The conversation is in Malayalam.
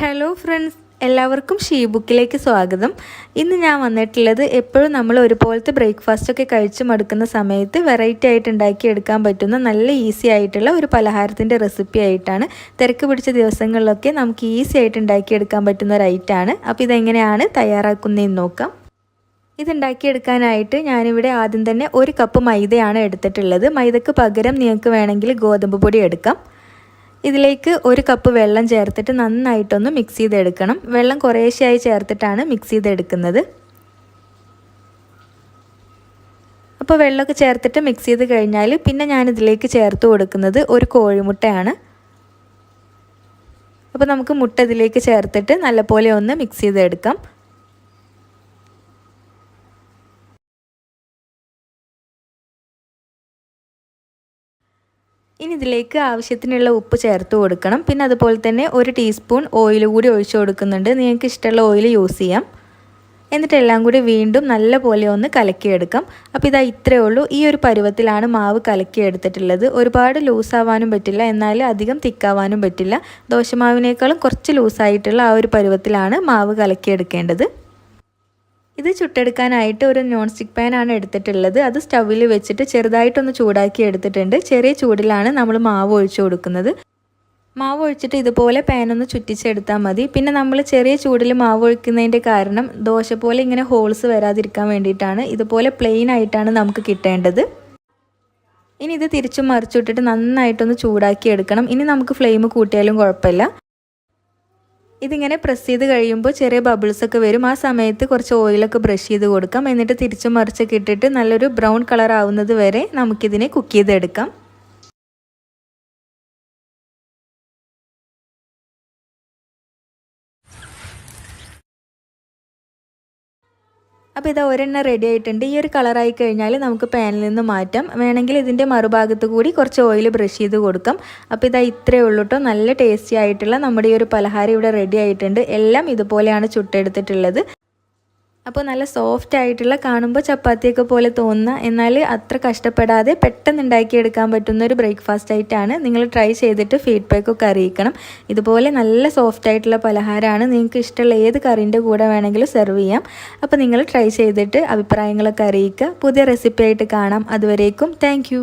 ഹലോ ഫ്രണ്ട്സ് എല്ലാവർക്കും ഷീ ബുക്കിലേക്ക് സ്വാഗതം. ഇന്ന് ഞാൻ വന്നിട്ടുള്ളത് എപ്പോഴും നമ്മൾ ഒരുപോലത്തെ ബ്രേക്ക്ഫാസ്റ്റ് ഒക്കെ കഴിച്ച് മടുക്കുന്ന സമയത്ത് വെറൈറ്റി ആയിട്ട് ഉണ്ടാക്കിയെടുക്കാൻ പറ്റുന്ന നല്ല ഈസി ആയിട്ടുള്ള ഒരു പലഹാരത്തിന്റെ റെസിപ്പി ആയിട്ടാണ് തിരക്ക് പിടിച്ച ദിവസങ്ങളിലൊക്കെ നമുക്ക് ഈസി ആയിട്ട് ഉണ്ടാക്കിയെടുക്കാൻ പറ്റുന്ന ഒരു ഐറ്റാണ് അപ്പോൾ ഇതെങ്ങനെയാണ് തയ്യാറാക്കുന്നതെന്ന് നോക്കാം. ഇതുണ്ടാക്കിയെടുക്കാനായിട്ട് ഞാനിവിടെ ആദ്യം തന്നെ ഒരു കപ്പ് മൈദയാണ് എടുത്തിട്ടുള്ളത്. മൈദക്ക് പകരം നിങ്ങൾക്ക് വേണമെങ്കിൽ ഗോതമ്പ് പൊടി എടുക്കാം. ഇതിലേക്ക് ഒരു കപ്പ് വെള്ളം ചേർത്തിട്ട് നന്നായിട്ടൊന്ന് മിക്സ് ചെയ്തെടുക്കണം. വെള്ളം കുറേശ്ശെയായി ചേർത്തിട്ടാണ് മിക്സ് ചെയ്തെടുക്കുന്നത്. അപ്പോൾ വെള്ളമൊക്കെ ചേർത്തിട്ട് മിക്സ് ചെയ്ത് കഴിഞ്ഞാൽ പിന്നെ ഞാനിതിലേക്ക് ചേർത്ത് കൊടുക്കുന്നത് ഒരു കോഴിമുട്ടയാണ്. അപ്പോൾ നമുക്ക് മുട്ട ഇതിലേക്ക് ചേർത്തിട്ട് നല്ലപോലെ ഒന്ന് മിക്സ് ചെയ്തെടുക്കാം. ഇനി ഇതിലേക്ക് ആവശ്യത്തിനുള്ള ഉപ്പ് ചേർത്ത് കൊടുക്കണം. പിന്നെ അതുപോലെ തന്നെ ഒരു ടീസ്പൂൺ ഓയിൽ കൂടി ഒഴിച്ചു കൊടുക്കുന്നുണ്ട്. നിങ്ങൾക്ക് ഇഷ്ടമുള്ള ഓയിൽ യൂസ് ചെയ്യാം. എന്നിട്ട് എല്ലാം കൂടി വീണ്ടും നല്ല പോലെ ഒന്ന് കലക്കിയെടുക്കാം. അപ്പോൾ ഇതാ ഇത്രയേ ഉള്ളൂ. ഈ ഒരു പരുവത്തിലാണ് മാവ് കലക്കിയെടുത്തിട്ടുള്ളത്. ഒരുപാട് ലൂസാവാനും പറ്റില്ല. എന്നാൽ അധികം തിക്കാവാനും പറ്റില്ല. ദോശമാവിനേക്കാളും കുറച്ച് ലൂസായിട്ടുള്ള ആ ഒരു പരുവത്തിലാണ് മാവ് കലക്കിയെടുക്കേണ്ടത്. ഇത് ചുട്ടെടുക്കാനായിട്ട് ഒരു നോൺ സ്റ്റിക്ക് പാനാണ് എടുത്തിട്ടുള്ളത്. അത് സ്റ്റൗവിൽ വെച്ചിട്ട് ചെറുതായിട്ടൊന്ന് ചൂടാക്കി എടുത്തിട്ടുണ്ട്. ചെറിയ ചൂടിലാണ് നമ്മൾ മാവ് ഒഴിച്ചു കൊടുക്കുന്നത്. മാവ് ഒഴിച്ചിട്ട് ഇതുപോലെ പാനൊന്ന് ചുറ്റിച്ചെടുത്താൽ മതി. പിന്നെ നമ്മൾ ചെറിയ ചൂടിൽ മാവ് ഒഴിക്കുന്നതിന്റെ കാരണം ദോശ പോലെ ഇങ്ങനെ ഹോൾസ് വരാതിരിക്കാൻ വേണ്ടിയിട്ടാണ് ഇതുപോലെ പ്ലെയിൻ ആയിട്ടാണ് നമുക്ക് കിട്ടേണ്ടത്. ഇനി ഇത് തിരിച്ചും മറിച്ചിട്ടിട്ട് നന്നായിട്ടൊന്ന് ചൂടാക്കി എടുക്കണം. ഇനി നമുക്ക് ഫ്ലെയിം കൂട്ടിയാലും കുഴപ്പമില്ല. ഇതിങ്ങനെ പ്രസ് ചെയ്ത് കഴിയുമ്പോൾ ചെറിയ ബബിൾസ് ഒക്കെ വരും. ആ സമയത്ത് കുറച്ച് ഓയിലൊക്കെ ബ്രഷ് ചെയ്ത് കൊടുക്കാം. എന്നിട്ട് തിരിച്ചു മറിച്ചൊക്കെ ഇട്ടിട്ട് നല്ലൊരു ബ്രൗൺ കളർ ആവുന്നത് വരെ നമുക്കിതിനെ കുക്ക് ചെയ്തെടുക്കാം. അപ്പോൾ ഇത് ഒരെണ്ണം റെഡി ആയിട്ടുണ്ട്. ഈ ഒരു കളറായി കഴിഞ്ഞാൽ നമുക്ക് പാനിൽ നിന്ന് മാറ്റാം. വേണമെങ്കിൽ ഇതിന്റെ മറുഭാഗത്ത് കൂടി കുറച്ച് ഓയിൽ ബ്രഷ് ചെയ്ത് കൊടുക്കാം. അപ്പോൾ ഇതാ ഇത്രയേ ഉള്ളൂ കേട്ടോ നല്ല ടേസ്റ്റി ആയിട്ടുള്ള നമ്മുടെ ഈ ഒരു പലഹാരം ഇവിടെ റെഡി ആയിട്ടുണ്ട്. എല്ലാം ഇതുപോലെയാണ് ചുട്ടെടുത്തിട്ടുള്ളത്. അപ്പോൾ നല്ല സോഫ്റ്റ് ആയിട്ടുള്ള കാണുമ്പോൾ ചപ്പാത്തിയൊക്കെ പോലെ തോന്നുന്ന എന്നാൽ അത്ര കഷ്ടപ്പെടാതെ പെട്ടെന്ന് ഉണ്ടാക്കിയെടുക്കാൻ പറ്റുന്ന ഒരു ബ്രേക്ക്ഫാസ്റ്റ് ആയിട്ടാണ് നിങ്ങൾ ട്രൈ ചെയ്തിട്ട് ഫീഡ്ബാക്കൊക്കെ അറിയിക്കണം. ഇതുപോലെ നല്ല സോഫ്റ്റ് ആയിട്ടുള്ള പലഹാരമാണ്. നിങ്ങൾക്ക് ഇഷ്ടമുള്ള ഏത് കറിന്റെ കൂടെ വേണമെങ്കിലും സെർവ് ചെയ്യാം. അപ്പോൾ നിങ്ങൾ ട്രൈ ചെയ്തിട്ട് അഭിപ്രായങ്ങളൊക്കെ അറിയിക്കുക. പുതിയ റെസിപ്പി ആയിട്ട് കാണാം. അതുവരേക്കും താങ്ക്